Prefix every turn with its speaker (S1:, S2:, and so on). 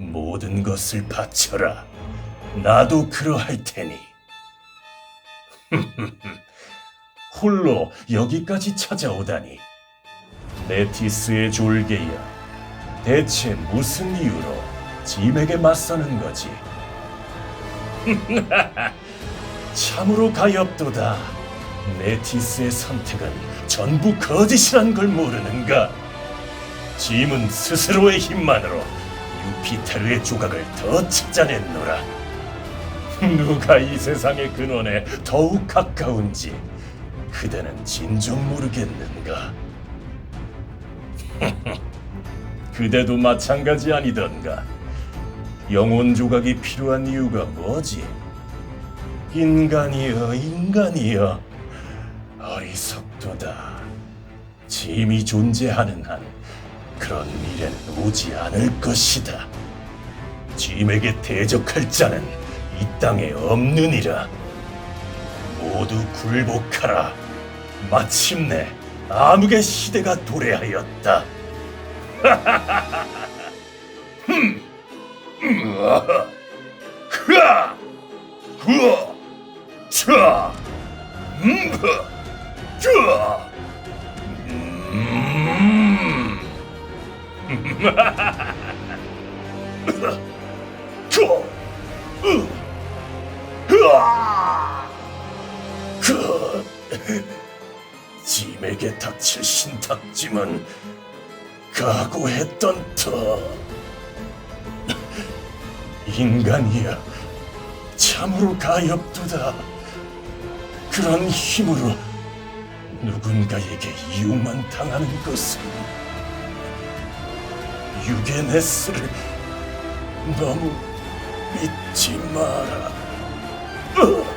S1: 모든 것을 바쳐라. 나도 그러할 테니. 홀로 여기까지 찾아오다니. 메티스의 졸개야. 대체 무슨 이유로 짐에게 맞서는 거지? 참으로 가엾도다. 메티스의 선택은 전부 거짓이란 걸 모르는가? 짐은 스스로의 힘만으로 유피테르의 조각을 더 찾아냈노라. 누가 이 세상의 근원에 더욱 가까운지 그대는 진정 모르겠는가? 그대도 마찬가지 아니던가? 영혼 조각이 필요한 이유가 뭐지? 인간이여, 인간이여, 어리석도다. 짐이 존재하는 한 그런 미래는 오지 않을 것이다. 짐에게 대적할 자는 이 땅에 없느니라. 모두 굴복하라. 마침내 암흑의 시대가 도래하였다. 흐아! 흐아! 차! 음! 차! 음! 짐에게 닥칠 신탁짐은 각오했던 터. 인간이야, 참으로 가엾도다. 그런 힘으로 누군가에게 이용만 당하는 것은 유게네스를 너무 믿지 마라. 으악!